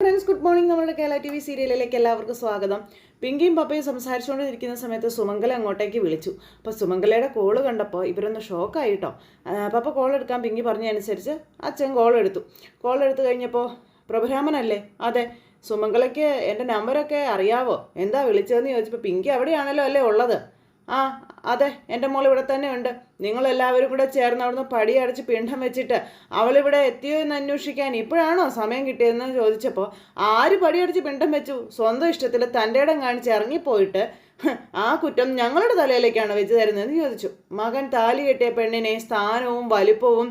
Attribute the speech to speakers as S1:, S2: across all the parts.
S1: Friends good morning നമ്മുടെ Kerala T V സീരിയലിലേക്ക് എല്ലാവർക്കും സ്വാഗതം. പിങ്കിയും പപ്പയും സംസാരിച്ചുകൊണ്ടിരിക്കുന്ന സമയത്ത് സുമംഗല അങ്ങോട്ടേക്ക് വിളിച്ചു. അപ്പോൾ സുമംഗലയുടെ കോൾ കണ്ടപ്പോൾ ഇവരൊന്ന് ഷോക്കായിട്ടോ പപ്പ കോൾ എടുക്കാൻ പിങ്കി പറഞ്ഞതനുസരിച്ച് അച്ഛൻ കോൾ എടുത്തു. കോൾ എടുത്തു കഴിഞ്ഞപ്പോൾ പ്രഭുരാമനല്ലേ? അതെ. സുമംഗലയ്ക്ക് എന്റെ നമ്പരൊക്കെ അറിയാവോ? എന്താ വിളിച്ചതെന്ന് ചോദിച്ചപ്പോൾ പിങ്കി അവിടെയാണല്ലോ അല്ലേ ഉള്ളത്? ആ അതെ എന്റെ മോൾ ഇവിടെ തന്നെ ഉണ്ട്. നിങ്ങളെല്ലാവരും കൂടെ ചേർന്ന് അവിടുന്ന് പടിയടച്ച് പിണ്ഡം വെച്ചിട്ട് അവളിവിടെ എത്തിയോ എന്ന് അന്വേഷിക്കാൻ ഇപ്പോഴാണോ സമയം കിട്ടിയതെന്ന് ചോദിച്ചപ്പോൾ ആര് പടിയടച്ച് പിണ്ഡം വെച്ചു? സ്വന്തം ഇഷ്ടത്തിൽ തന്റെ ഇടം കാണിച്ച് ഇറങ്ങിപ്പോയിട്ട് ആ കുറ്റം ഞങ്ങളുടെ തലയിലേക്കാണ് വെച്ച് തരുന്നതെന്ന് ചോദിച്ചു. മകൻ താലി കെട്ടിയ പെണ്ണിനെ സ്ഥാനവും വലിപ്പവും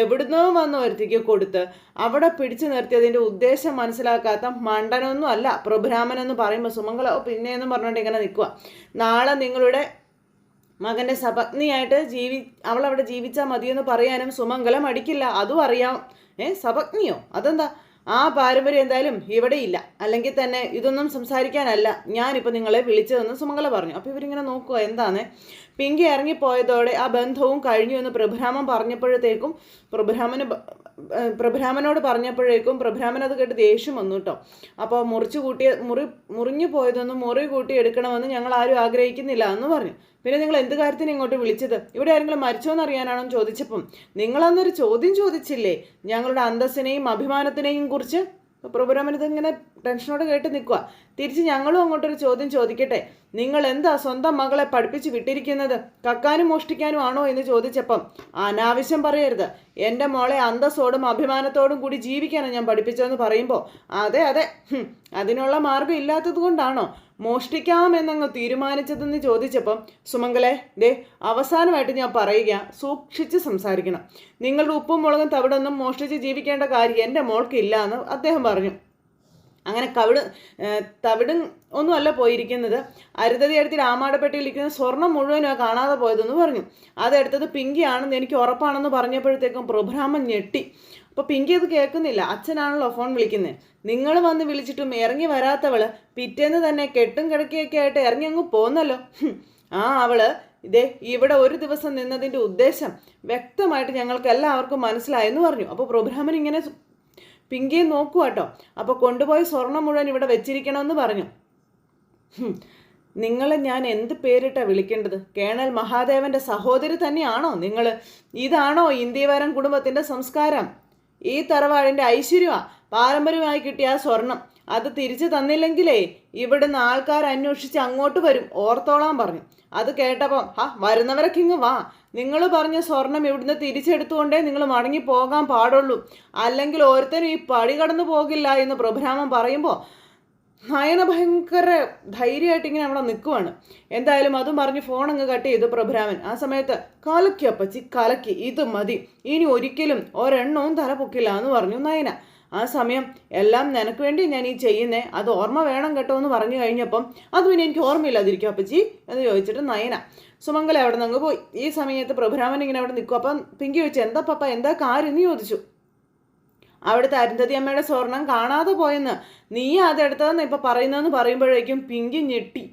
S1: എവിടുന്നോ വന്ന് ഒരുത്തിക്ക് കൊടുത്ത് അവിടെ പിടിച്ചു നിർത്തിയതിന്റെ ഉദ്ദേശം മനസ്സിലാക്കാത്ത മണ്ടനൊന്നും അല്ല പ്രഭ്രാമനെന്ന് പറയുമ്പോൾ സുമംഗളോ "ഓ, പിന്നെയെന്നും പറഞ്ഞുകൊണ്ട് ഇങ്ങനെ നിൽക്കുക. നാളെ നിങ്ങളുടെ മകന്റെ സപത്നിയായിട്ട് ജീവി അവൾ അവിടെ ജീവിച്ചാൽ മതിയെന്ന് പറയാനും സുമംഗലം അടിക്കില്ല. അതും അറിയാം. ഏ സപത്നിയോ? അതെന്താ? ആ പാരമ്പര്യം എന്തായാലും ഇവിടെ ഇല്ല അല്ലെങ്കിൽ തന്നെ ഇതൊന്നും സംസാരിക്കാനല്ല. ഞാനിപ്പോൾ നിങ്ങളെ വിളിച്ചതെന്ന് സുമംഗല പറഞ്ഞു. അപ്പോൾ ഇവരിങ്ങനെ നോക്കുക എന്താണ് പിങ്കി ഇറങ്ങിപ്പോയതോടെ ആ ബന്ധവും കഴിഞ്ഞു എന്ന് പ്രഭുരാമൻ പറഞ്ഞപ്പോഴത്തേക്കും പ്രഭുരാമന് പ്രഭുരാമനോട് പറഞ്ഞപ്പോഴേക്കും പ്രഭ്രാമൻ അത് കേട്ട് ദേഷ്യം വന്നു കേട്ടോ. അപ്പോൾ മുറിച്ചു കൂട്ടിയ മുറി മുറിഞ്ഞു പോയതൊന്നും മുറി കൂട്ടി എടുക്കണമെന്ന് ഞങ്ങൾ ആരും ആഗ്രഹിക്കുന്നില്ല എന്ന് പറഞ്ഞു. പിന്നെ നിങ്ങൾ എന്ത് കാര്യത്തിന് ഇങ്ങോട്ട് വിളിച്ചത്? ഇവിടെ ആരെങ്കിലും മരിച്ചോന്ന് അറിയാനാണോ ചോദിച്ചപ്പം നിങ്ങളന്നൊരു ചോദ്യം ചോദിച്ചില്ലേ? ഞങ്ങളുടെ അന്തസ്സിനെയും അഭിമാനത്തിനെയും കുറിച്ച്? പ്രഭുരാമൻ ഇതിങ്ങനെ ടെൻഷനോട് കേട്ട് നിൽക്കുക തിരിച്ച് ഞങ്ങളും അങ്ങോട്ടൊരു ചോദ്യം ചോദിക്കട്ടെ? നിങ്ങൾ എന്താ സ്വന്തം മകളെ പഠിപ്പിച്ച് വിട്ടിരിക്കുന്നത്? കക്കാനും മോഷ്ടിക്കാനും ആണോ എന്ന് ചോദിച്ചപ്പം അനാവശ്യം പറയരുത്. എന്റെ മോളെ അന്തസ്സോടും അഭിമാനത്തോടും കൂടി ജീവിക്കാനാണ് ഞാൻ പഠിപ്പിച്ചതെന്ന് പറയുമ്പോൾ അതെ അതെ അതിനുള്ള മാർഗം ഇല്ലാത്തത് കൊണ്ടാണോ? മോഷ്ടിക്കാമെന്നങ്ങ് തീരുമാനിച്ചതെന്ന് ചോദിച്ചപ്പം സുമംഗലെ ദേ അവസാനമായിട്ട് ഞാൻ പറയുക സൂക്ഷിച്ച് സംസാരിക്കണം. നിങ്ങളുടെ ഉപ്പും മുളകും തവിടൊന്നും മോഷ്ടിച്ച് ജീവിക്കേണ്ട കാര്യം എന്റെ മോൾക്കില്ല എന്ന് അദ്ദേഹം പറഞ്ഞു. അങ്ങനെ കവിട് തവിടും ഒന്നുമല്ല പോയിരിക്കുന്നത്. അരുതതി അടുത്ത് രാമാടപ്പെട്ടിയിൽ ഇരിക്കുന്ന സ്വർണം മുഴുവനും കാണാതെ പോയതെന്ന് പറഞ്ഞു. അതെടുത്തത് പിങ്കിയാണെന്ന് എനിക്ക് ഉറപ്പാണെന്ന് പറഞ്ഞപ്പോഴത്തേക്കും പ്രഭ്രാമൻ ഞെട്ടി. അപ്പോൾ പിങ്കി അത് കേൾക്കുന്നില്ല. അച്ഛനാണല്ലോ ഫോൺ വിളിക്കുന്നത് നിങ്ങൾ വന്ന് വിളിച്ചിട്ടും ഇറങ്ങി വരാത്തവൾ പിറ്റേന്ന് തന്നെ കെട്ടും കിടക്കിയൊക്കെ ആയിട്ട് ഇറങ്ങി അങ്ങ് പോന്നല്ലോ. ആ അവൾ ഇതേ ഇവിടെ ഒരു ദിവസം നിന്നതിന്റെ ഉദ്ദേശം വ്യക്തമായിട്ട് ഞങ്ങൾക്ക് എല്ലാവർക്കും മനസ്സിലായെന്ന് പറഞ്ഞു. അപ്പോൾ പ്രഭ്രാമൻ ഇങ്ങനെ പിങ്കിയെ നോക്കുക കേട്ടോ. അപ്പോൾ കൊണ്ടുപോയി സ്വർണം മുഴുവൻ ഇവിടെ വെച്ചിരിക്കണമെന്ന് പറഞ്ഞു. നിങ്ങളെ ഞാൻ എന്ത് പേരിട്ടാ വിളിക്കേണ്ടത്? കേണൽ മഹാദേവന്റെ സഹോദരി തന്നെയാണോ നിങ്ങൾ ഇതാണോ ഇന്ത്യവരം കുടുംബത്തിന്റെ സംസ്കാരം? ഈ തറവാടിന്റെ ഐശ്വര്യമാ? പാരമ്പര്യമായി കിട്ടിയ ആ സ്വർണം അത് തിരിച്ചു തന്നില്ലെങ്കിലേ ഇവിടുന്ന് ആൾക്കാർ അന്വേഷിച്ച് അങ്ങോട്ട് വരും ഓർത്തോളാൻ പറഞ്ഞു. അത് കേട്ടപ്പം ഹാ വരുന്നവരൊക്കെ ഇങ്ങ് വാ. നിങ്ങൾ പറഞ്ഞ സ്വർണം ഇവിടുന്ന് തിരിച്ചെടുത്തുകൊണ്ടേ നിങ്ങൾ മടങ്ങി പോകാൻ പാടുള്ളൂ. അല്ലെങ്കിൽ ഓരോരുത്തരും ഈ പടി കടന്നു പോകില്ല എന്ന് പ്രഭുരാമൻ പറയുമ്പോൾ നയന ഭയങ്കര ധൈര്യമായിട്ട് ഇങ്ങനെ അവിടെ നിൽക്കുവാണ്. എന്തായാലും അതും പറഞ്ഞ് ഫോൺ അങ്ങ് കട്ട് ചെയ്തു പ്രഭുരാമൻ. ആ സമയത്ത് കലക്കി അപ്പച്ചി കലക്കി. ഇത് മതി. ഇനി ഒരിക്കലും ഒരെണ്ണവും തല പൊക്കില്ല എന്ന് പറഞ്ഞു നയന. ആ സമയം എല്ലാം നിനക്ക് വേണ്ടി ഞാൻ ഈ ചെയ്യുന്നേ. അത് ഓർമ്മ വേണം കേട്ടോ എന്ന് പറഞ്ഞു കഴിഞ്ഞപ്പം അത് പിന്നെ എനിക്ക് ഓർമ്മയില്ലാതിരിക്കും അപ്പച്ചി എന്ന് ചോദിച്ചിട്ട് നയന സുമംഗല അവിടെ നിന്ന് പോയി? ഈ സമയത്ത് പ്രഭുരാമൻ ഇങ്ങനെ അവിടെ നിൽക്കും. അപ്പം പിങ്കി ചോദിച്ചു എന്താ പപ്പ? എന്താ കാര്യം? എന്ന് ചോദിച്ചു. അവിടുത്തെ അരുന്ധതി അമ്മയുടെ സ്വർണം കാണാതെ പോയെന്ന്. നീ അതെടുത്തതെന്ന് ഇപ്പം പറയുന്നതെന്ന് പറയുമ്പോഴേക്കും പിങ്കി ഞെട്ടി.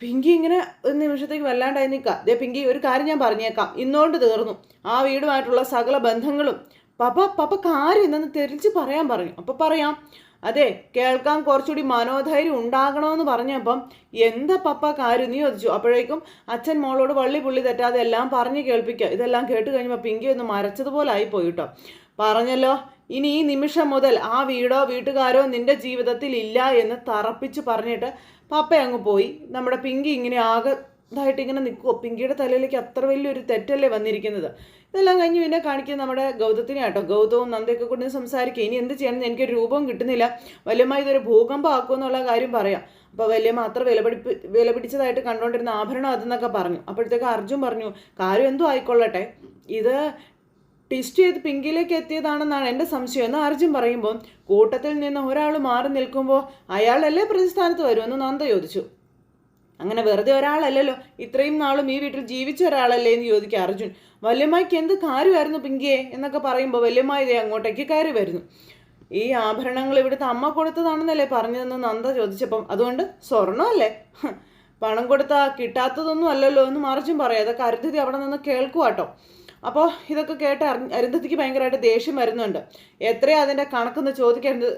S1: പിങ്കി ഇങ്ങനെ ഒരു നിമിഷത്തേക്ക് വല്ലാണ്ടായി നിൽക്കുക ദേ പിങ്കി ഒരു കാര്യം ഞാൻ പറഞ്ഞേക്കാം. ഇന്നോണ്ട് തീർന്നു. ആ വീടുമായിട്ടുള്ള സകല ബന്ധങ്ങളും പപ്പ പപ്പ കാര്യം എന്നൊന്ന് തെരിച്ച് പറയാൻ പറഞ്ഞു അപ്പം പറയാം അതെ കേൾക്കാൻ കുറച്ചുകൂടി മനോധൈര്യം ഉണ്ടാകണമെന്ന് പറഞ്ഞപ്പം എന്താ പപ്പ കാര്യം? നീ ചോദിച്ചു. അപ്പോഴേക്കും അച്ഛൻ മോളോട് വള്ളി പുള്ളി തെറ്റാതെ എല്ലാം പറഞ്ഞ് കേൾപ്പിക്കുക ഇതെല്ലാം കേട്ട് കഴിഞ്ഞപ്പോൾ പിങ്കി ഒന്ന് മരച്ചതുപോലെ ആയിപ്പോയി കേട്ടോ പറഞ്ഞല്ലോ ഇനി ഈ നിമിഷം മുതൽ ആ വീടോ വീട്ടുകാരോ നിന്റെ ജീവിതത്തിൽ ഇല്ല എന്ന് തറപ്പിച്ച് പറഞ്ഞിട്ട് പപ്പ അങ്ങ് പോയി. നമ്മുടെ പിങ്കി ഇങ്ങനെ ആകെ ഇതായിട്ട് ഇങ്ങനെ നിൽക്കുമോ പിങ്കിയുടെ തലയിലേക്ക് അത്ര വലിയൊരു തെറ്റല്ലേ വന്നിരിക്കുന്നത്? ഇതെല്ലാം കഴിഞ്ഞ് പിന്നെ കാണിക്കുന്നത് നമ്മുടെ ഗൗതത്തിനെ കേട്ടോ ഗൗതവും നന്ദയൊക്കെ കൊണ്ട് സംസാരിക്കുക ഇനി എന്ത് ചെയ്യണമെന്ന് എനിക്കൊരു രൂപവും കിട്ടുന്നില്ല. വല്യമ്മ ഇതൊരു ഭൂകമ്പം ആക്കുമെന്നുള്ള കാര്യം പറയാം. അപ്പോൾ വല്യമ്മ അത്ര വിലപിടിപ്പ് വില പിടിച്ചതായിട്ട് കണ്ടുകൊണ്ടിരുന്ന ആഭരണം അതെന്നൊക്കെ പറഞ്ഞു. അപ്പോഴത്തേക്ക് അർജുൻ പറഞ്ഞു കാര്യം എന്തോ ആയിക്കൊള്ളട്ടെ. ഇത് ട്വിസ്റ്റ് ചെയ്ത് പിങ്കിലേക്ക് എത്തിയതാണെന്നാണ് എന്റെ സംശയം. എന്ന് അർജുൻ പറയുമ്പോൾ കൂട്ടത്തിൽ നിന്ന് ഒരാൾ മാറി നിൽക്കുമ്പോൾ അയാളല്ലേ പ്രതിസ്ഥാനത്ത് വരുമെന്ന് നന്ദ ചോദിച്ചു. അങ്ങനെ വെറുതെ ഒരാളല്ലല്ലോ. ഇത്രയും നാളും ഈ വീട്ടിൽ ജീവിച്ച ഒരാളല്ലേ എന്ന് ചോദിക്കുക അർജുൻ. വല്യമ്മയ്ക്ക് എന്ത് കാര്യമായിരുന്നു പിങ്കിയെ എന്നൊക്കെ പറയുമ്പോൾ വല്യമ്മ ഇതേ അങ്ങോട്ടേക്ക് കയറി വരുന്നു. ഈ ആഭരണങ്ങൾ ഇവിടുത്തെ അമ്മ കൊടുത്തതാണെന്നല്ലേ പറഞ്ഞതെന്ന് നന്ദ ചോദിച്ചപ്പം അതുകൊണ്ട് സ്വർണമല്ലേ പണം കൊടുത്താൽ കിട്ടാത്തതൊന്നും അല്ലല്ലോ എന്ന് മറിച്ചും പറയാം. അതൊക്കെ അരുന്ധതി അവിടെ നിന്ന് കേൾക്കുക കേട്ടോ അപ്പോൾ ഇതൊക്കെ കേട്ട് അരുന്ധതിക്ക് ഭയങ്കരമായിട്ട് ദേഷ്യം വരുന്നുണ്ട്. എത്രയാ അതിന്റെ കണക്കെന്ന് ചോദിക്കേണ്ടത്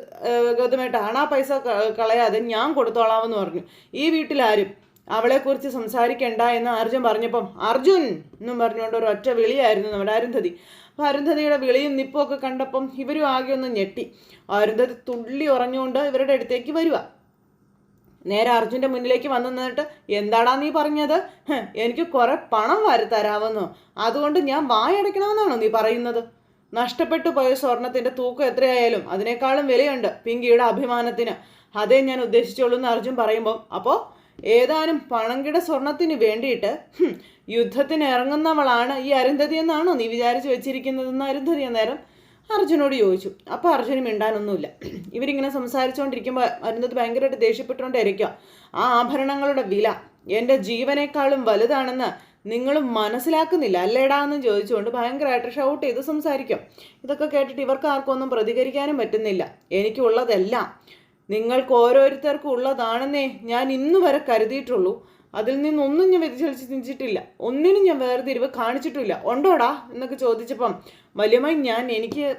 S1: ഗതമായിട്ട് ആ പൈസ കളയാതെ ഞാൻ കൊടുത്തോളാമെന്ന് പറഞ്ഞു. ഈ വീട്ടിലാരും അവളെക്കുറിച്ച് സംസാരിക്കണ്ട എന്ന് അർജുൻ പറഞ്ഞപ്പം അർജുൻ എന്നും പറഞ്ഞുകൊണ്ട് ഒരു ഒറ്റ വിളിയായിരുന്നു നമ്മുടെ അരുന്ധതി. അപ്പോൾ അരുന്ധതിയുടെ വിളിയും നിപ്പും ഒക്കെ കണ്ടപ്പം ഇവരും ആകെ ഒന്ന് ഞെട്ടി. അരുന്ധതി തുള്ളി ഉറഞ്ഞുകൊണ്ട് ഇവരുടെ അടുത്തേക്ക് വരിക നേരെ അർജുന്റെ മുന്നിലേക്ക് വന്നു നിന്നിട്ട് എന്താടാ നീ പറഞ്ഞത്? എനിക്ക് കുറെ പണം വാരി തരാമെന്നോ? അതുകൊണ്ട് ഞാൻ വായടയ്ക്കണമെന്നാണോ നീ പറയുന്നത്? നഷ്ടപ്പെട്ടു പോയ സ്വർണത്തിന്റെ തൂക്കം എത്രയായാലും അതിനേക്കാളും വിലയുണ്ട് പിങ്കിയുടെ അഭിമാനത്തിന്. അതേ ഞാൻ ഉദ്ദേശിച്ചോളൂ എന്ന് അർജുൻ പറയുമ്പോൾ അപ്പോൾ ഏതാനും പണങ്കിട സ്വർണത്തിന് വേണ്ടിയിട്ട് യുദ്ധത്തിന് ഇറങ്ങുന്നവളാണ് ഈ അരുന്ധതി എന്നാണോ നീ വിചാരിച്ചു വെച്ചിരിക്കുന്നതെന്ന് അരുന്ധതി അന്നേരം അർജുനോട് ചോദിച്ചു. അപ്പോൾ അർജുന് മിണ്ടാനൊന്നുമില്ല. ഇവരിങ്ങനെ സംസാരിച്ചുകൊണ്ടിരിക്കുമ്പോൾ അരുന്ധതി ഭയങ്കരമായിട്ട് ദേഷ്യപ്പെട്ടുകൊണ്ടിരിക്കുക ആ ആഭരണങ്ങളുടെ വില എന്റെ ജീവനേക്കാളും വലുതാണെന്ന് നിങ്ങൾ മനസ്സിലാക്കുന്നില്ല അല്ലേടാ എന്ന് ചോദിച്ചുകൊണ്ട് ഭയങ്കരമായിട്ട് ഷൗട്ട് ചെയ്ത് സംസാരിക്കും. ഇതൊക്കെ കേട്ടിട്ട് ഇവർക്ക് ആർക്കൊന്നും പ്രതികരിക്കാനും പറ്റുന്നില്ല. എനിക്കുള്ളതെല്ലാം നിങ്ങൾക്ക് ഓരോരുത്തർക്കും ഉള്ളതാണെന്നേ ഞാൻ ഇന്നു വരെ കരുതിയിട്ടുള്ളൂ. അതിൽ നിന്നൊന്നും ഞാൻ വ്യതിചലിച്ച് ചിന്തിച്ചിട്ടില്ല ഒന്നിനും ഞാൻ വേർതിരിവ് കാണിച്ചിട്ടില്ല. ഉണ്ടോടാ? എന്നൊക്കെ ചോദിച്ചപ്പം വലിയമായി ഞാൻ എനിക്ക്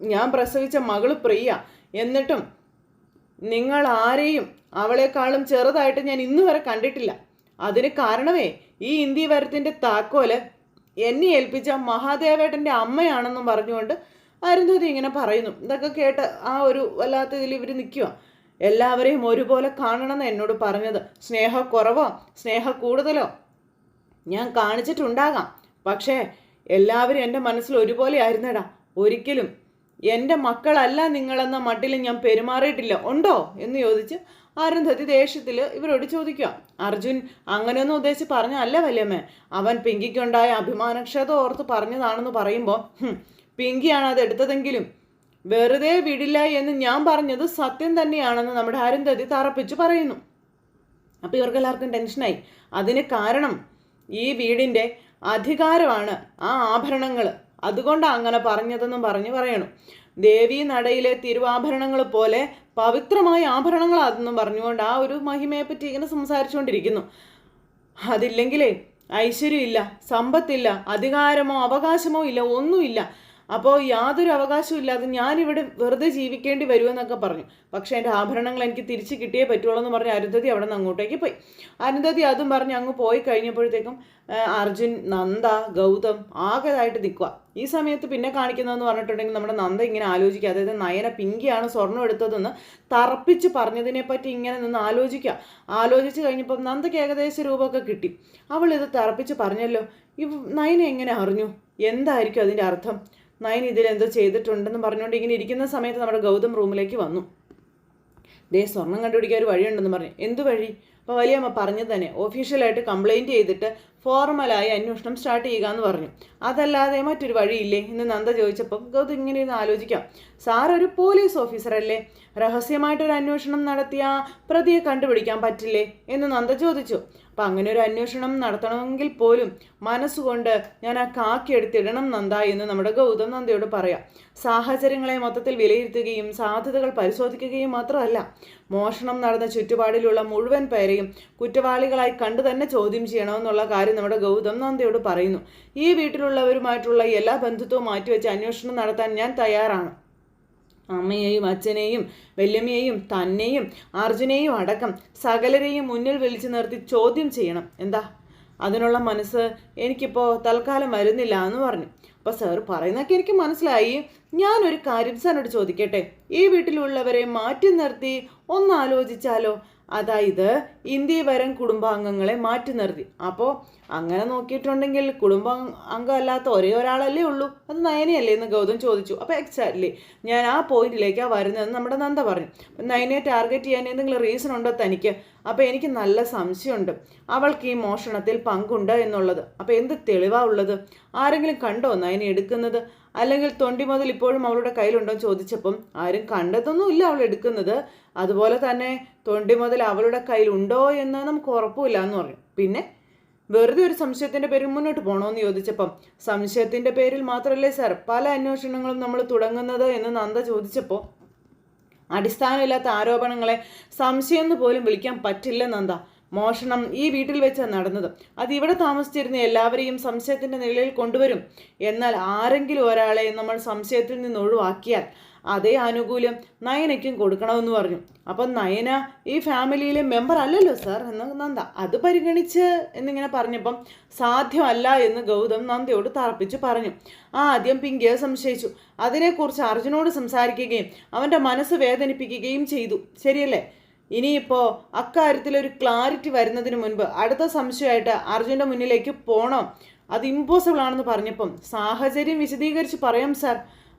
S1: ഞാൻ പ്രസവിച്ച മകൾ പ്രിയ. എന്നിട്ടും നിങ്ങൾ ആരെയും അവളെക്കാളും ചെറുതായിട്ട് ഞാൻ ഇന്നു വരെ കണ്ടിട്ടില്ല. അതിന് കാരണമേ ഈ ഇന്ത്യ വരത്തിന്റെ താക്കോൽ എന്നെ ഏൽപ്പിച്ച മഹാദേവേട്ടന്റെ അമ്മയാണെന്നും പറഞ്ഞുകൊണ്ട് അരുന്ധതി ഇങ്ങനെ പറയുന്നു. ഇതൊക്കെ കേട്ട് ആ ഒരു വല്ലാത്ത ഇതിൽ ഇവർ നിൽക്കുക എല്ലാവരെയും ഒരുപോലെ കാണണമെന്ന് എന്നോട് പറഞ്ഞത്. സ്നേഹക്കുറവോ സ്നേഹ കൂടുതലോ? ഞാൻ കാണിച്ചിട്ടുണ്ടാകാം. പക്ഷേ എല്ലാവരും എന്റെ മനസ്സിൽ ഒരുപോലെ ആയിരുന്നടാ. ഒരിക്കലും. എന്റെ മക്കളല്ല നിങ്ങളെന്ന മട്ടിൽ ഞാൻ പെരുമാറിയിട്ടില്ല. ഉണ്ടോ? എന്ന് ചോദിച്ച് അരുന്ധതി ദേഷ്യത്തിൽ ഇവരോട് ചോദിക്കുക അർജുൻ അങ്ങനെയൊന്നും ഉദ്ദേശിച്ച് പറഞ്ഞല്ല വല്യമ്മേ. അവൻ പിങ്കിക്കുണ്ടായ അഭിമാനക്ഷത ഓർത്ത് പറഞ്ഞതാണെന്ന് പറയുമ്പോൾ പിങ്കിയാണ് അത് എടുത്തതെങ്കിലും വെറുതെ വിടില്ല എന്ന് ഞാൻ പറഞ്ഞത് സത്യം തന്നെയാണെന്ന് നമ്മുടെ അരുന്ധതി തറപ്പിച്ച് പറയുന്നു. അപ്പോൾ ഇവർക്കെല്ലാവർക്കും ടെൻഷനായി. അതിന് കാരണം ഈ വീടിന്റെ അധികാരമാണ് ആ ആഭരണങ്ങൾ. അതുകൊണ്ടാണ് അങ്ങനെ പറഞ്ഞതെന്നും പറഞ്ഞ് പറയണു. ദേവി നടയിലെ തിരുവാഭരണങ്ങൾ പോലെ പവിത്രമായ ആഭരണങ്ങളാണെന്നും പറഞ്ഞുകൊണ്ട് ആ ഒരു മഹിമയെ പറ്റി ഇങ്ങനെ സംസാരിച്ചുകൊണ്ടിരിക്കുന്നു. അതില്ലെങ്കിലേ ഐശ്വര്യമില്ല സമ്പത്തില്ല അധികാരമോ അവകാശമോ ഇല്ല ഒന്നുമില്ല. അപ്പോൾ യാതൊരു അവകാശവും ഇല്ലാതെ ഞാനിവിടെ വെറുതെ ജീവിക്കേണ്ടി വരുമെന്നൊക്കെ പറഞ്ഞു. പക്ഷേ എന്റെ ആഭരണങ്ങൾ എനിക്ക് തിരിച്ച് കിട്ടിയേ പറ്റുള്ളൂ എന്ന് പറഞ്ഞ് അരുന്ധതി അവിടെ നിന്ന് അങ്ങോട്ടേക്ക് പോയി. അരുന്ധതി അതും പറഞ്ഞ് അങ്ങ് പോയി കഴിഞ്ഞപ്പോഴത്തേക്കും അർജുൻ നന്ദ ഗൗതം ആകെതായിട്ട് നിൽക്കുക. ഈ സമയത്ത് പിന്നെ കാണിക്കുന്നതെന്ന് പറഞ്ഞിട്ടുണ്ടെങ്കിൽ നമ്മുടെ നന്ദ ഇങ്ങനെ ആലോചിക്കുക. അതായത് നയന പിങ്കിയാണ് സ്വർണം എടുത്തതെന്ന് തറപ്പിച്ച് പറഞ്ഞതിനെ പറ്റി ഇങ്ങനെ നിന്ന് ആലോചിക്കുക. ആലോചിച്ച് കഴിഞ്ഞപ്പോൾ നന്ദയ്ക്ക് ഏകദേശ രൂപമൊക്കെ കിട്ടി. അവൾ ഇത് തറപ്പിച്ച് പറഞ്ഞല്ലോ. ഈ നയന എങ്ങനെ അറിഞ്ഞു? എന്തായിരിക്കും അതിന്റെ അർത്ഥം? നയൻ ഇതിലെന്തോ ചെയ്തിട്ടുണ്ടെന്ന് പറഞ്ഞുകൊണ്ട് ഇങ്ങനെ ഇരിക്കുന്ന സമയത്ത് നമ്മുടെ ഗൗതം റൂമിലേക്ക് വന്നു. ദേ സ്വർണം കണ്ടുപിടിക്കാൻ ഒരു വഴിയുണ്ടെന്ന് പറഞ്ഞു. എന്ത് വഴി? അപ്പോൾ വലിയമ്മ പറഞ്ഞു തന്നെ ഒഫീഷ്യലായിട്ട് കംപ്ലൈന്റ് ചെയ്തിട്ട് ഫോർമലായി അന്വേഷണം സ്റ്റാർട്ട് ചെയ്യുക എന്ന് പറഞ്ഞു. അതല്ലാതെ മറ്റൊരു വഴിയില്ലേ? എന്ന് നന്ദ ചോദിച്ചപ്പോൾ ഗൗതം ഇങ്ങനെ ഇരുന്ന് ആലോചിക്കാം. സാർ ഒരു പോലീസ് ഓഫീസറല്ലേ? രഹസ്യമായിട്ടൊരു അന്വേഷണം നടത്തിയ പ്രതിയെ കണ്ടുപിടിക്കാൻ പറ്റില്ലേ? എന്ന് നന്ദ ചോദിച്ചു. അപ്പം അങ്ങനെ ഒരു അന്വേഷണം നടത്തണമെങ്കിൽ പോലും മനസ്സുകൊണ്ട് ഞാൻ ആ കാക്കി എടുത്തിടണം നന്ദ എന്ന് നമ്മുടെ ഗൗതം നന്ദയോട് പറയാം. സാഹചര്യങ്ങളെ മൊത്തത്തിൽ വിലയിരുത്തുകയും സാധ്യതകൾ പരിശോധിക്കുകയും മാത്രമല്ല മോഷണം നടന്ന ചുറ്റുപാടിലുള്ള മുഴുവൻ പേരെയും കുറ്റവാളികളായി കണ്ടു തന്നെ ചോദ്യം ചെയ്യണമെന്നുള്ള കാര്യം നമ്മുടെ ഗൗതം നന്ദയോട് പറയുന്നു. ഈ വീട്ടിലുള്ളവരുമായിട്ടുള്ള എല്ലാ ബന്ധുത്വവും മാറ്റിവെച്ച് അന്വേഷണം നടത്താൻ ഞാൻ തയ്യാറാണ്. അമ്മയെയും അച്ഛനെയും വല്യമ്മയെയും തന്നെയും അർജുനെയും അടക്കം സകലരെയും മുന്നിൽ വിളിച്ചു നിർത്തി ചോദ്യം ചെയ്യണം. എന്താ? അതിനുള്ള മനസ്സ് എനിക്കിപ്പോൾ തൽക്കാലം വരുന്നില്ല എന്ന് പറഞ്ഞു. അപ്പോൾ സാർ പറയുന്നതൊക്കെ എനിക്ക് മനസ്സിലായി. ഞാനൊരു കാര്യം സാറിനോട് ചോദിക്കട്ടെ? ഈ വീട്ടിലുള്ളവരെ മാറ്റി നിർത്തി ഒന്ന് ആലോചിച്ചാലോ അതായത് ഇന്ത്യയിൽ വരും കുടുംബാംഗങ്ങളെ മാറ്റി നിർത്തി. അപ്പോൾ അങ്ങനെ നോക്കിയിട്ടുണ്ടെങ്കിൽ കുടുംബ അംഗമല്ലാത്ത ഒരേ ഒരാളല്ലേ ഉള്ളൂ. അത് നയനയല്ലേ എന്ന് ഗൗതം ചോദിച്ചു. അപ്പോൾ എക്സാക്ട്ലി ഞാൻ ആ പോയിന്റിലേക്കാണ് വരുന്നതെന്ന് നമ്മുടെ നന്ദ പറഞ്ഞു. നയനയെ ടാർഗറ്റ് ചെയ്യാൻ എന്തെങ്കിലും റീസൺ ഉണ്ടോ തനിക്ക്? അപ്പോൾ എനിക്ക് നല്ല സംശയമുണ്ട്. അവൾക്ക് ഈ മോഷണത്തിൽ പങ്കുണ്ട് എന്നുള്ളത്. അപ്പോൾ എന്ത് തെളിവാ ഉള്ളത്? ആരെങ്കിലും കണ്ടോ നയനെ എടുക്കുന്നത്? അല്ലെങ്കിൽ തൊണ്ടി മുതൽ ഇപ്പോഴും അവളുടെ കയ്യിലുണ്ടോ ചോദിച്ചപ്പം ആരും കണ്ടതൊന്നുമില്ല അവൾ എടുക്കുന്നത്. അതുപോലെ തന്നെ തൊണ്ടി മുതൽ അവളുടെ കയ്യിൽ ഉണ്ടോ എന്ന് നമുക്ക് ഉറപ്പില്ല എന്ന് പറഞ്ഞു പിന്നെ വെറുതെ ഒരു സംശയത്തിന്റെ പേരിൽ മുന്നോട്ട് പോകണമെന്ന് ചോദിച്ചപ്പം സംശയത്തിന്റെ പേരിൽ മാത്രമല്ലേ സാർ പല അന്വേഷണങ്ങളും നമ്മൾ തുടങ്ങുന്നത് എന്ന് നന്ദ ചോദിച്ചപ്പോൾ അടിസ്ഥാനമില്ലാത്ത ആരോപണങ്ങളെ സംശയം എന്ന് പോലും വിളിക്കാൻ പറ്റില്ല നന്ദ. മോഷണം ഈ വീട്ടിൽ വെച്ചാണ് നടന്നത്. അത് ഇവിടെ താമസിച്ചിരുന്ന എല്ലാവരെയും സംശയത്തിന്റെ നിലയിൽ കൊണ്ടുവരും. എന്നാൽ ആരെങ്കിലും ഒരാളെ നമ്മൾ സംശയത്തിൽ നിന്ന് ഒഴിവാക്കിയാൽ അതേ ആനുകൂല്യം നയനയ്ക്കും കൊടുക്കണമെന്ന് പറഞ്ഞു. അപ്പം നയന ഈ ഫാമിലിയിലെ മെമ്പർ അല്ലല്ലോ സാർ എന്ന് നന്ദ. അത് പരിഗണിച്ച് എന്നിങ്ങനെ പറഞ്ഞപ്പം സാധ്യമല്ല എന്ന് ഗൗതം നന്ദയോട് തറപ്പിച്ച് പറഞ്ഞു. ആദ്യം പിങ്കിയെ സംശയിച്ചു. അതിനെക്കുറിച്ച് അർജുനോട് സംസാരിക്കുകയും അവന്റെ മനസ്സ് വേദനിപ്പിക്കുകയും ചെയ്തു. ശരിയല്ലേ? ഇനിയിപ്പോൾ അക്കാര്യത്തിൽ ഒരു ക്ലാരിറ്റി വരുന്നതിന് മുൻപ് അടുത്ത സംശയമായിട്ട് അർജുന്റെ മുന്നിലേക്ക് പോകണം അത് ഇമ്പോസിബിൾ ആണെന്ന് പറഞ്ഞപ്പം സാഹചര്യം വിശദീകരിച്ച് പറയാം സാർ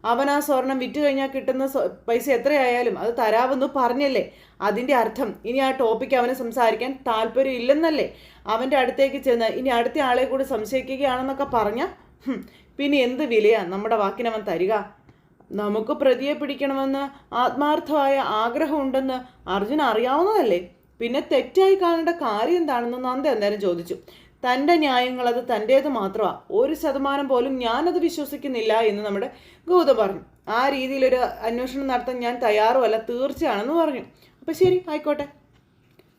S1: അവൻ ആ സ്വർണം വിറ്റ് കഴിഞ്ഞാൽ കിട്ടുന്ന പൈസ എത്രയായാലും അത് തരാമെന്ന് പറഞ്ഞല്ലേ? അതിന്റെ അർത്ഥം ഇനി ആ ടോപ്പിക്ക് അവന് സംസാരിക്കാൻ താല്പര്യം ഇല്ലെന്നല്ലേ? അവന്റെ അടുത്തേക്ക് ചെന്ന് ഇനി അടുത്ത ആളെ കൂടി സംശയിക്കുകയാണെന്നൊക്കെ പറഞ്ഞാൽ പിന്നെ എന്ത് വിലയാ നമ്മുടെ വാക്കിനവൻ തരിക? നമുക്ക് പ്രതിയെ പിടിക്കണമെന്ന് ആത്മാർത്ഥമായ ആഗ്രഹമുണ്ടെന്ന് അർജുൻ അറിയാവുന്നതല്ലേ? പിന്നെ തെറ്റായി കാണേണ്ട കാര്യം എന്താണെന്ന് നന്ദ അന്നേരം ചോദിച്ചു. തന്റെ ന്യായങ്ങൾ അത് തന്റേത് മാത്രമാണ് ഒരു ശതമാനം പോലും ഞാനത് വിശ്വസിക്കുന്നില്ല എന്ന് നമ്മുടെ ഗൗതം പറഞ്ഞു. ആ രീതിയിലൊരു അന്വേഷണം നടത്താൻ ഞാൻ തയ്യാറുമല്ല തീർച്ചയാണെന്ന് പറഞ്ഞു. അപ്പം ശരി ആയിക്കോട്ടെ.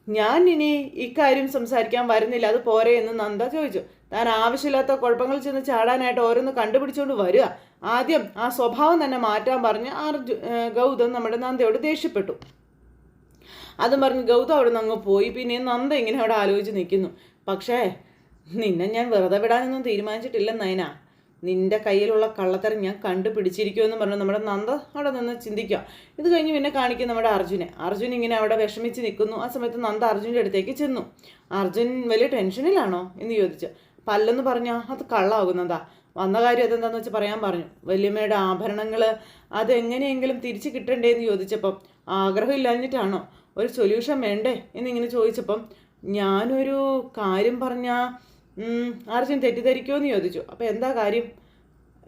S1: ഞാൻ ഇനി ഇക്കാര്യം സംസാരിക്കാൻ വരുന്നില്ല അത് പോരെ എന്ന് നന്ദ ചോദിച്ചു. താൻ ആവശ്യമില്ലാത്ത കുഴപ്പങ്ങൾ ചെന്ന് ചാടാനായിട്ട് ഓരോന്ന് കണ്ടുപിടിച്ചുകൊണ്ട് വരിക ആദ്യം ആ സ്വഭാവം തന്നെ മാറ്റാൻ പറഞ്ഞ് അർജു ഗൗതം നമ്മുടെ നന്ദയോട് ദേഷ്യപ്പെട്ടു. അതും പറഞ്ഞ് ഗൗതം അവിടെ നിന്ന് അങ്ങ് പോയി. പിന്നെ നന്ദ ഇങ്ങനെ അവിടെ ആലോചിച്ച് നിൽക്കുന്നു. പക്ഷേ നിന്നെ ഞാൻ വെറുതെ വിടാനൊന്നും തീരുമാനിച്ചിട്ടില്ല നയന. നിന്റെ കയ്യിലുള്ള കള്ളത്തരം ഞാൻ കണ്ടുപിടിച്ചിരിക്കുമെന്ന് പറഞ്ഞു നമ്മുടെ നന്ദ അവിടെ നിന്ന് ചിന്തിക്കുക. ഇത് കഴിഞ്ഞ് പിന്നെ കാണിക്കും നമ്മുടെ അർജുനെ. അർജുൻ ഇങ്ങനെ അവിടെ വിഷമിച്ച് നിൽക്കുന്നു. ആ സമയത്ത് നന്ദ അർജുന്റെ അടുത്തേക്ക് ചെന്നു. അർജുൻ വലിയ ടെൻഷനിലാണോ എന്ന് ചോദിച്ചു. പല്ലെന്ന് പറഞ്ഞാൽ അത് കള്ളാകുന്നതാ. വന്ന കാര്യം അതെന്താന്ന് വെച്ച് പറയാൻ പറഞ്ഞു. വല്യമ്മയുടെ ആഭരണങ്ങൾ അതെങ്ങനെയെങ്കിലും തിരിച്ചു കിട്ടണ്ടേ എന്ന് ചോദിച്ചപ്പം ആഗ്രഹം ഇല്ലാഞ്ഞിട്ടാണോ? ഒരു സൊല്യൂഷൻ വേണ്ടേ? എന്നിങ്ങനെ ചോദിച്ചപ്പം ഞാനൊരു കാര്യം പറഞ്ഞാൽ അർജുൻ തെറ്റിദ്ധരിക്കുമോ ചോദിച്ചു. അപ്പോൾ എന്താ കാര്യം?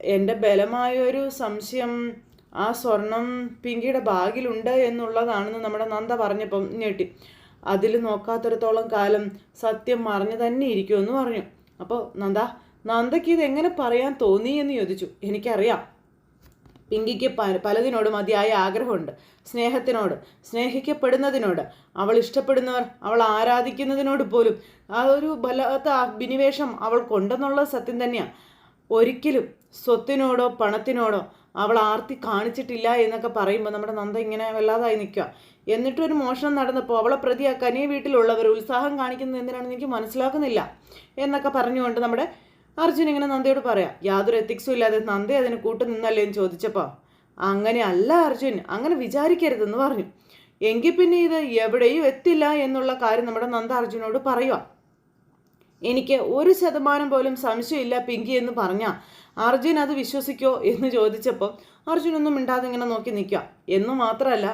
S1: എന്റെ ബലമായൊരു സംശയം ആ സ്വർണം പിങ്കിയുടെ ബാഗിലുണ്ട് എന്നുള്ളതാണെന്ന് നമ്മുടെ നന്ദ പറഞ്ഞപ്പം ഞെട്ടി. അതിൽ നോക്കാത്തിടത്തോളം കാലം സത്യം മറിഞ്ഞു തന്നെ ഇരിക്കുമെന്ന് പറഞ്ഞു. അപ്പോൾ നന്ദ നന്ദയ്ക്ക് ഇത് എങ്ങനെ പറയാൻ തോന്നി എന്ന് ചോദിച്ചു. എനിക്കറിയാം. പിങ്കിക്ക് പലതിനോടും അതിയായ ആഗ്രഹമുണ്ട്. സ്നേഹത്തിനോട് സ്നേഹിക്കപ്പെടുന്നതിനോട്. അവൾ ഇഷ്ടപ്പെടുന്നവർ അവൾ ആരാധിക്കുന്നതിനോട് പോലും. ആ ഒരു ബലത്ത അഭിനിവേശം അവൾക്കുണ്ടെന്നുള്ളത് സത്യം തന്നെയാണ് ഒരിക്കലും സ്വത്തിനോടോ പണത്തിനോടോ അവൾ ആർത്തി കാണിച്ചിട്ടില്ല എന്നൊക്കെ പറയുമ്പോൾ നമ്മുടെ നന്ദ ഇങ്ങനെ വല്ലാതായി നിൽക്കുക എന്നിട്ടൊരു മോഷണം നടന്നപ്പോൾ അവളെ പ്രതിയാക്കാൻ ഈ വീട്ടിലുള്ളവർ ഉത്സാഹം കാണിക്കുന്നത് എന്തിനാണെന്ന് എനിക്ക് മനസ്സിലാക്കുന്നില്ല എന്നൊക്കെ പറഞ്ഞുകൊണ്ട് നമ്മുടെ അർജുൻ ഇങ്ങനെ നന്ദിയോട് പറയാം യാതൊരു എത്തിക്സും ഇല്ലാതെ നന്ദി അതിന് കൂട്ടു നിന്നല്ലേ എന്ന് ചോദിച്ചപ്പോൾ അങ്ങനെ അല്ല അർജുൻ അങ്ങനെ വിചാരിക്കരുതെന്ന് പറഞ്ഞു. എങ്കിൽ പിന്നെ ഇത് എവിടെയും എത്തില്ല എന്നുള്ള കാര്യം നമ്മുടെ നന്ദ അർജുനോട് പറയുക എനിക്ക് ഒരു ശതമാനം പോലും സംശയമില്ല പിങ്കി എന്ന് പറഞ്ഞ അർജുൻ അത് വിശ്വസിക്കോ? എന്ന് ചോദിച്ചപ്പോൾ അർജുനൊന്നും മിണ്ടാതെ ഇങ്ങനെ നോക്കി നിൽക്കുക എന്ന് മാത്രമല്ല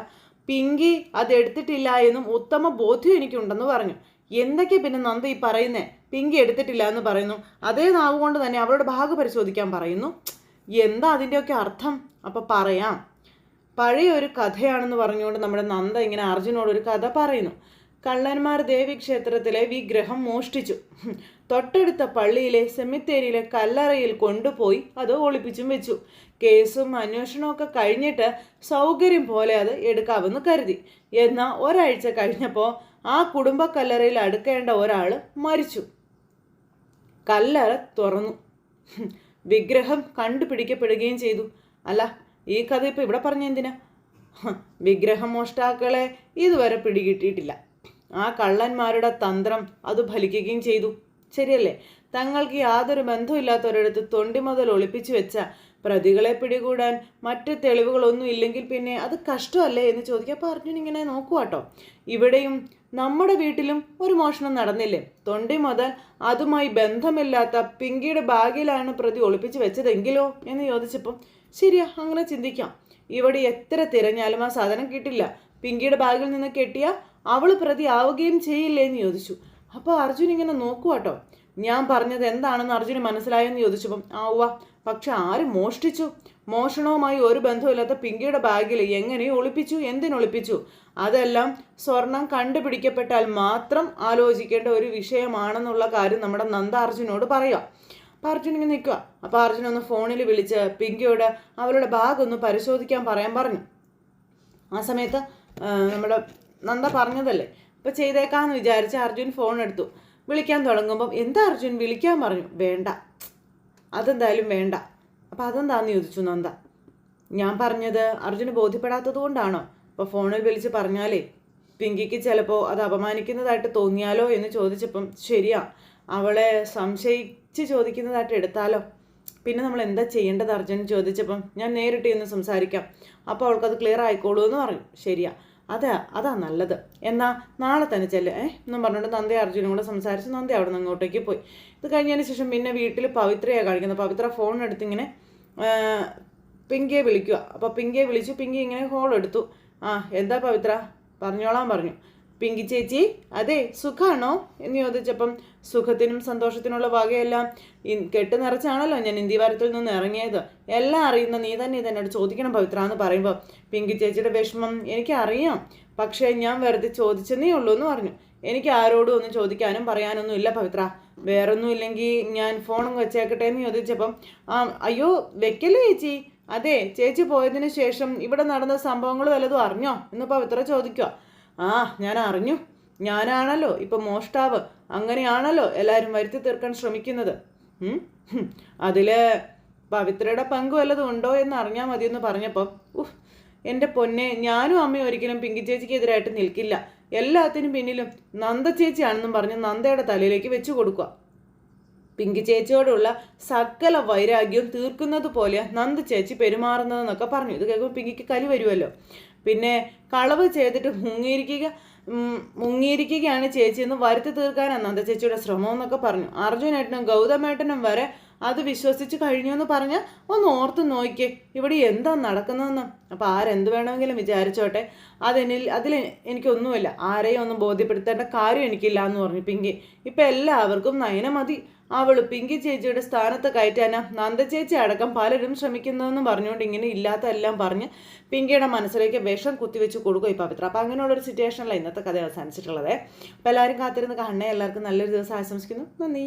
S1: പിങ്കി അത് എടുത്തിട്ടില്ല എന്നും ഉത്തമ ബോധ്യം എനിക്കുണ്ടെന്ന് പറഞ്ഞു. എന്തൊക്കെ പിന്നെ നന്ദ ഈ പറയുന്നേ? പിങ്കി എടുത്തിട്ടില്ല എന്ന് പറയുന്നു. അതേ നാവ് കൊണ്ട് തന്നെ അവളുടെ ഭാഗം പരിശോധിക്കാൻ പറയുന്നു. എന്താ അതിന്റെയൊക്കെ അർത്ഥം? അപ്പോൾ പറയാം. പഴയ ഒരു കഥയാണെന്ന് പറഞ്ഞുകൊണ്ട് നമ്മുടെ നന്ദ ഇങ്ങനെ അർജുനോട് ഒരു കഥ പറയുന്നു. കള്ളന്മാർ ദേവി ക്ഷേത്രത്തിലെ വിഗ്രഹം മോഷ്ടിച്ചു. തൊട്ടടുത്ത പള്ളിയിലെ സെമിത്തേരിയിലെ കല്ലറയിൽ കൊണ്ടുപോയി അത് ഒളിപ്പിച്ചും വെച്ചു. കേസും അന്വേഷണവും ഒക്കെ കഴിഞ്ഞിട്ട് സൗകര്യം പോലെ അത് എടുക്കാമെന്ന് കരുതി. എന്നാൽ ഒരാഴ്ച കഴിഞ്ഞപ്പോൾ ആ കുടുംബ കല്ലറയിൽ അടുക്കേണ്ട ഒരാൾ മരിച്ചു. കല്ലറ തുറന്നു. വിഗ്രഹം കണ്ടുപിടിക്കപ്പെടുകയും ചെയ്തു. അല്ല ഈ കഥ ഇപ്പോൾ ഇവിടെ പറഞ്ഞ എന്തിനാ? വിഗ്രഹ മോഷ്ടാക്കളെ ഇതുവരെ പിടികിട്ടിയിട്ടില്ല. ആ കള്ളന്മാരുടെ തന്ത്രം അത് ഫലിക്കുകയും ചെയ്തു. ശരിയല്ലേ? തങ്ങൾക്ക് യാതൊരു ബന്ധമില്ലാത്തവരടുത്ത് തൊണ്ടി മുതൽ ഒളിപ്പിച്ചു വെച്ച പ്രതികളെ പിടികൂടാൻ മറ്റ് തെളിവുകളൊന്നും ഇല്ലെങ്കിൽ പിന്നെ അത് കഷ്ടമല്ലേ എന്ന് ചോദിക്കുക. അപ്പോൾ അർജുൻ ഇങ്ങനെ നോക്കുവാട്ടോ. ഇവിടെയും നമ്മുടെ വീട്ടിലും ഒരു മോഷണം നടന്നില്ലേ? തൊണ്ടി മുതൽ അതുമായി ബന്ധമില്ലാത്ത പിങ്കിയുടെ ബാഗിലാണ് പ്രതി ഒളിപ്പിച്ചു വെച്ചതെങ്കിലോ എന്ന് ചോദിച്ചപ്പം ശരിയാ അങ്ങനെ ചിന്തിക്കാം. ഇവിടെ എത്ര തിരഞ്ഞാലും ആ സാധനം കിട്ടില്ല. പിങ്കിയുടെ ബാഗിൽ നിന്ന് കെട്ടിയ അവൾ പ്രതി ആവുകയും ചെയ്യില്ലേ എന്ന് ചോദിച്ചു. അപ്പോൾ അർജുൻ ഇങ്ങനെ നോക്കുവാട്ടോ. ഞാൻ പറഞ്ഞത് എന്താണെന്ന് അർജുന് മനസ്സിലായെന്ന് ചോദിച്ചപ്പം ആ ഉവ്വ പക്ഷെ ആര് മോഷ്ടിച്ചു? മോഷണവുമായി ഒരു ബന്ധമില്ലാത്ത പിങ്കിയുടെ ബാഗിൽ എങ്ങനെ ഒളിപ്പിച്ചു എന്തിനൊളിപ്പിച്ചു? അതെല്ലാം സ്വർണം കണ്ടുപിടിക്കപ്പെട്ടാൽ മാത്രം ആലോചിക്കേണ്ട ഒരു വിഷയമാണെന്നുള്ള കാര്യം നമ്മുടെ നന്ദ അർജുനോട് പറയുക അപ്പോൾ അർജുൻ ഇങ്ങനെ നിൽക്കുക അപ്പോൾ അർജുൻ ഒന്ന് ഫോണിൽ വിളിച്ച് പിങ്കിയോട് അവരുടെ ബാഗ് ഒന്ന് പരിശോധിക്കാൻ പറയാൻ പറഞ്ഞു. ആ സമയത്ത് നമ്മുടെ നന്ദ പറഞ്ഞതല്ലേ? അപ്പോൾ ചെയ്തേക്കാമെന്ന് വിചാരിച്ച് അർജുൻ ഫോൺ എടുത്തു. വിളിക്കാൻ തുടങ്ങുമ്പം എന്താ അർജുൻ? വിളിക്കാൻ പറഞ്ഞു. വേണ്ട. അതെന്തായാലും വേണ്ട. അപ്പം അതെന്താന്ന് ചോദിച്ചു നന്ദ? ഞാൻ പറഞ്ഞത് അർജുന് ബോധ്യപ്പെടാത്തത് കൊണ്ടാണോ? അപ്പോൾ ഫോണിൽ വിളിച്ച് പറഞ്ഞാലേ പിങ്കിക്ക് ചിലപ്പോൾ അത് അപമാനിക്കുന്നതായിട്ട് തോന്നിയാലോ എന്ന് ചോദിച്ചപ്പം ശരിയാ. അവളെ സംശയിച്ച് ചോദിക്കുന്നതായിട്ട് എടുത്താലോ? പിന്നെ നമ്മൾ എന്താ ചെയ്യേണ്ടത് അർജുൻ ചോദിച്ചപ്പം ഞാൻ നേരിട്ട് ഇന്ന് സംസാരിക്കാം. അപ്പോൾ അവൾക്കത് ക്ലിയർ ആയിക്കോളൂ എന്ന് പറഞ്ഞു ശരിയാ. അതാ അതാ നല്ലത്. എന്നാ നാളെ തന്നെ ചെല്ല്. ഏ? എന്നും പറഞ്ഞുകൊണ്ട് നന്ദി അർജുനും കൂടെ സംസാരിച്ച് നന്ദി അവിടെ നിന്ന് അങ്ങോട്ടേക്ക് പോയി. ഇത് കഴിഞ്ഞതിന് ശേഷം പിന്നെ വീട്ടിൽ പവിത്രയാണ് കാണിക്കുന്നത്. പവിത്ര ഫോൺ എടുത്തിങ്ങനെ പിങ്കിയെ വിളിക്കുക അപ്പോൾ പിങ്കിയെ വിളിച്ചു പിങ്കി ഇങ്ങനെ ഹോൾ എടുത്തു. ആ എന്താ പവിത്ര? പറഞ്ഞോളാൻ പറഞ്ഞു. പിങ്കി ചേച്ചി അതെ സുഖാണോ? എന്ന് ചോദിച്ചപ്പം സുഖത്തിനും സന്തോഷത്തിനുള്ള വകയെല്ലാം കെട്ട് നിറച്ചാണല്ലോ ഞാൻ ഇന്ത്യവാരത്തിൽ നിന്ന് ഇറങ്ങിയത്. എല്ലാം അറിയുന്ന നീ തന്നെ ഇതെന്നോട് ചോദിക്കണം പവിത്ര എന്ന് പറയുമ്പോൾ പിങ്കി ചേച്ചിയുടെ വിഷമം എനിക്കറിയാം. പക്ഷേ ഞാൻ വെറുതെ ചോദിച്ചെന്നേ ഉള്ളൂ എന്ന് പറഞ്ഞു. എനിക്ക് ആരോടും ഒന്നും ചോദിക്കാനും പറയാനൊന്നും ഇല്ല പവിത്ര. വേറൊന്നും ഇല്ലെങ്കിൽ ഞാൻ ഫോണും വെച്ചേക്കട്ടെ എന്ന് ചോദിച്ചപ്പം ആ അയ്യോ വെക്കല്ലേ ചേച്ചി? അതെ ചേച്ചി പോയതിന് ശേഷം ഇവിടെ നടന്ന സംഭവങ്ങൾ വല്ലതും അറിഞ്ഞോ? എന്ന് പവിത്ര ചോദിക്കുക ആ ഞാൻ അറിഞ്ഞു ഞാനാണല്ലോ ഇപ്പൊ മോഷ്ടാവ്. അങ്ങനെയാണല്ലോ എല്ലാവരും വരുത്തി തീർക്കാൻ ശ്രമിക്കുന്നത്. അതിൽ പവിത്രയുടെ പങ്ക് വല്ലതും ഉണ്ടോ എന്ന് അറിഞ്ഞാൽ മതിയെന്ന് പറഞ്ഞപ്പോൾ ഉഹ് എന്റെ പൊന്നെ ഞാനും അമ്മയും ഒരിക്കലും പിങ്കി ചേച്ചിക്ക് എതിരായിട്ട് നിൽക്കില്ല. എല്ലാത്തിനും പിന്നിലും നന്ദ ചേച്ചിയാണെന്നും പറഞ്ഞ് നന്ദയുടെ തലയിലേക്ക് വെച്ചു കൊടുക്കുക. പിങ്കി ചേച്ചിയോടുള്ള സകല വൈരാഗ്യവും തീർക്കുന്നത് പോലെ നന്ദ ചേച്ചി പെരുമാറുന്നതെന്നൊക്കെ പറഞ്ഞു. ഇത് കേൾക്കുമ്പോൾ പിങ്കിക്ക് കലി വരുമല്ലോ പിന്നെ കളവ് ചെയ്തിട്ട് മുങ്ങിയിരിക്കുക മുങ്ങിയിരിക്കുകയാണ് ചേച്ചി എന്ന് വരുത്തി തീർക്കാനാണ് നന്ദ ചേച്ചിയുടെ ശ്രമം എന്നൊക്കെ പറഞ്ഞു. അർജുനേട്ടനും ഗൗതമേട്ടനും വരെ അത് വിശ്വസിച്ച് കഴിഞ്ഞു എന്ന് പറഞ്ഞ് ഒന്ന് ഓർത്ത് നോക്കിയേ ഇവിടെ എന്താ നടക്കുന്നതെന്ന്. അപ്പോൾ ആരെന്ത് വേണമെങ്കിലും വിചാരിച്ചോട്ടെ. അതെനിൽ അതിൽ എനിക്കൊന്നുമില്ല. ആരെയും ഒന്നും ബോധ്യപ്പെടുത്തേണ്ട കാര്യം എനിക്കില്ല എന്ന് പറഞ്ഞു പിങ്കി. ഇപ്പം എല്ലാവർക്കും നയന മതി അവൾ പിങ്കി ചേച്ചിയുടെ സ്ഥാനത്ത് കയറ്റാനാ നന്ദ ചേച്ചി അടക്കം പലരും ശ്രമിക്കുന്നതെന്ന് പറഞ്ഞുകൊണ്ട് ഇങ്ങനെ ഇല്ലാത്തതെല്ലാം പറഞ്ഞ് പിങ്കിയുടെ മനസ്സിലേക്ക് വിഷം കുത്തിവെച്ച് കൊടുക്കും ഈ പവിത്ര. അപ്പം അങ്ങനെയുള്ളൊരു സിറ്റുവേഷനിലാണ് ഇന്നത്തെ കഥ അവസാനിച്ചിട്ടുള്ളത്. അപ്പോൾ എല്ലാവരും കാത്തിരുന്ന് കാണണേ. എല്ലാവർക്കും നല്ലൊരു ദിവസം ആശംസിക്കുന്നു. നന്ദി.